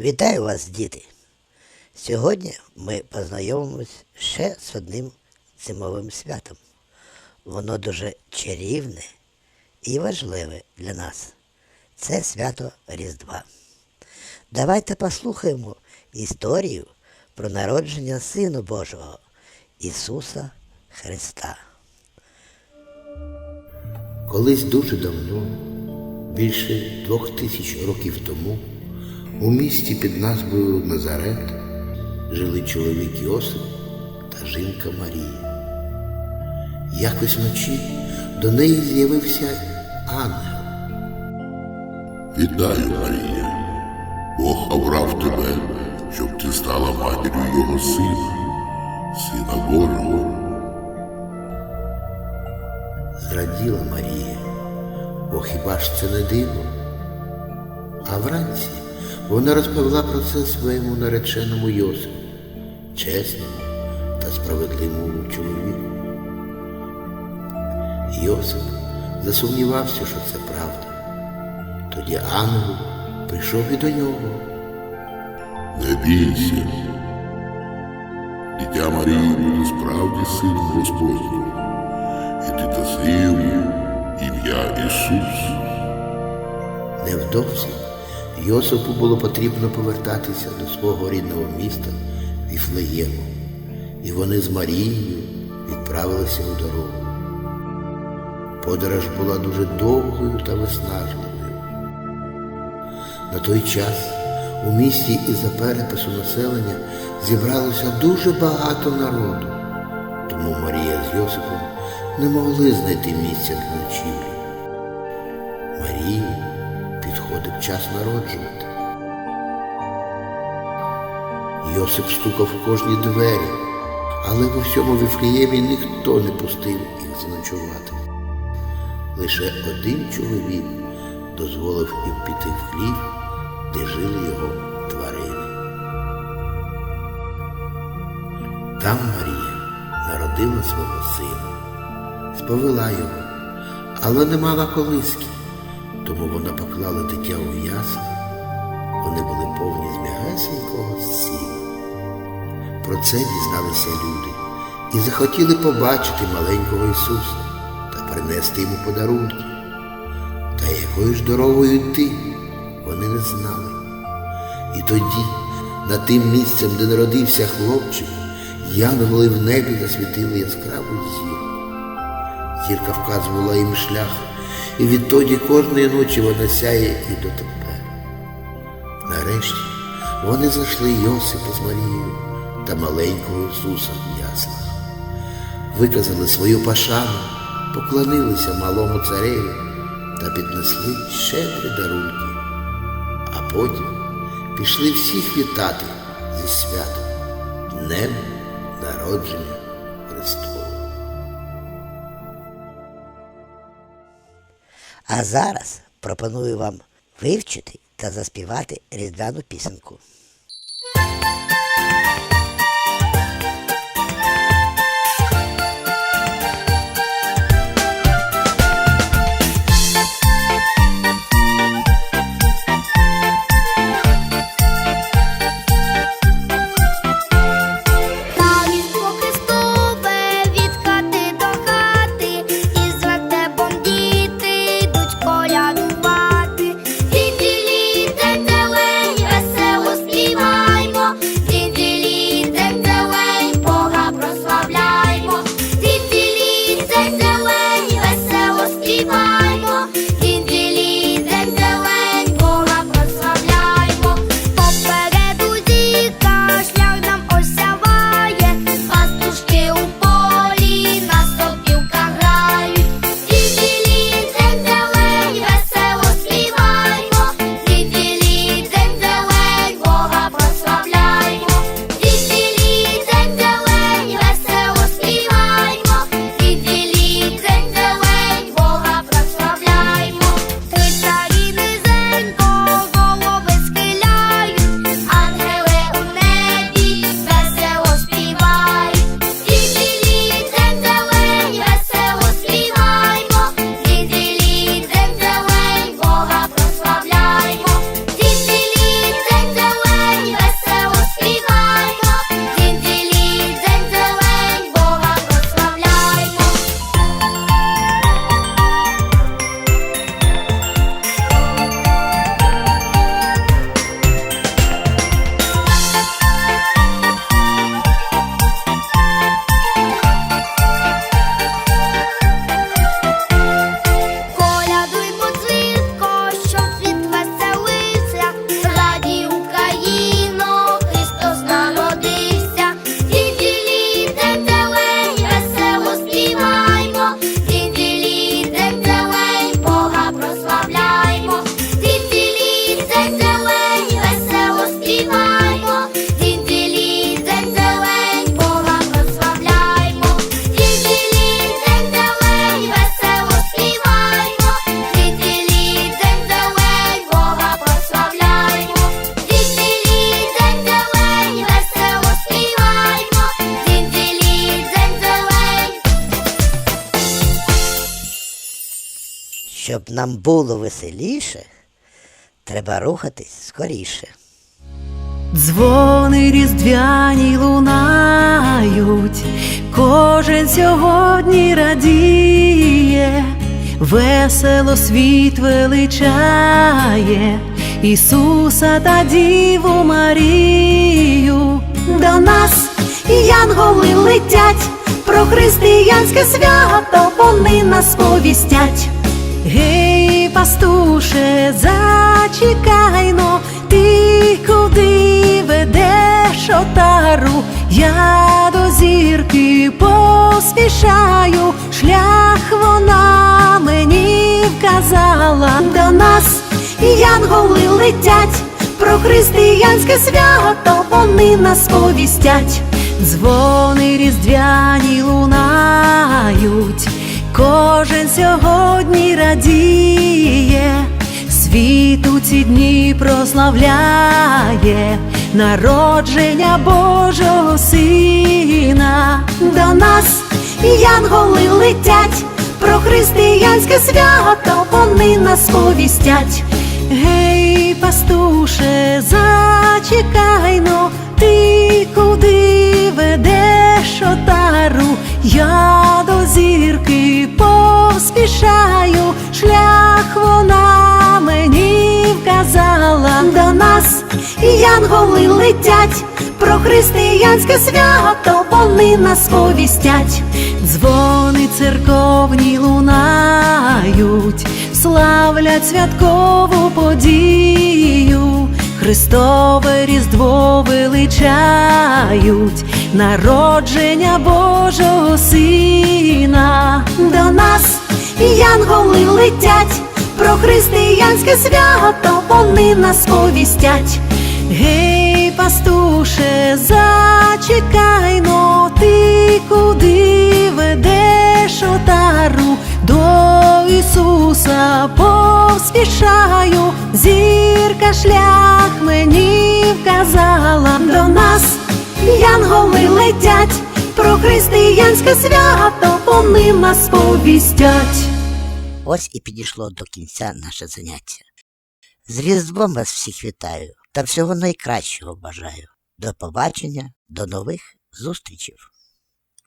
Вітаю вас, діти! Сьогодні ми познайомимось ще з одним зимовим святом. Воно дуже чарівне і важливе для нас. Це свято Різдва. Давайте послухаємо історію про народження Сину Божого Ісуса Христа. Колись дуже давно, більше двох тисяч років тому, у місті під назвою Назарет жили чоловік Йосип та жінка Марія. Якось вночі до неї з'явився ангел. Вітаю, Марія. Бог обрав тебе, щоб ти стала матір'ю його сина, сина Божого. Зраділа Марія, бо хіба ж це не диво? А вранці вона розповіла про це своєму нареченому Йосипу, чесному та справедливому чоловіку. Йосип засумнівався, що це правда. Тоді ангел прийшов і до нього. Не бійся. Дитя Марії буде справді сином Господнім, і ти йому ім'я Ісус. Невдовзі Йосипу було потрібно повертатися до свого рідного міста Віфлеєму, і вони з Марією відправилися у дорогу. Подорож була дуже довгою та виснажливою. На той час у місті із-за перепису населення зібралося дуже багато народу, тому Марія з Йосипом не могли знайти місця для ночівлі. Марії підходив час народжувати. Йосип стукав в кожні двері, але в усьому Віфліємі ніхто не пустив їх заночувати. Лише один чоловік дозволив їм піти в хлів, де жили його тварини. Там Марія народила свого сина, сповела його, але не мала колиски, тому вона поклала дитя у ясла. Вони були повні з м'ягесенького сіна. Про це дізналися люди і захотіли побачити маленького Ісуса та принести йому подарунки. Та якою ж дорогою йти, вони не знали. І тоді, над тим місцем, де народився хлопчик, янголи в небі засвітили яскраву зірку. Зірка вказувала їм шлях, і відтоді кожної ночі вона сяє і дотепер. Нарешті вони знайшли Йосипа з Марією та маленького Ісуса в яслах. Виказали свою пашану, поклонилися малому цареві та піднесли щедрі дарунки, а потім пішли всіх вітати зі святом, днем народження А зараз пропоную вам вивчити та заспівати різдвяну пісеньку. Щоб нам було веселіше, треба рухатись скоріше. Дзвони різдвяні лунають, кожен сьогодні радіє, весело світ величає, Ісуса та Діву Марію. До нас янголи летять, про християнське свято вони нас повістять. Гей, пастуше, зачекайно, ти куди ведеш отару? Я до зірки поспішаю, шлях вона мені вказала. До нас янголи летять, про християнське свято вони нас повістять. Дзвони різдвяні лунають, кожен сьогодні радіє, світ у ці дні прославляє народження Божого Сина. До нас янголи летять, про християнське свято вони нас повістять. Гей, пастуше, зачекайно, ти куди ведеш отару? Я до зірки поспішаю, шлях вона мені вказала. До нас янголи летять, про християнське свято вони нас повістять. Дзвони церковні лунають, славлять святкову подію, Христове Різдво величають, народження Божого Сина. До нас янголи летять, про християнське свято вони нас повістять. Гей, пастуше, зачекайно, ти куди ведеш отару? До Ісуса поспішаю, зірка шлях мені вказала. До нас янголи летять, про християнське свято вони нас повістять. Ось і підійшло до кінця наше заняття. З Різдвом вас всіх вітаю та всього найкращого бажаю. До побачення, до нових зустрічей.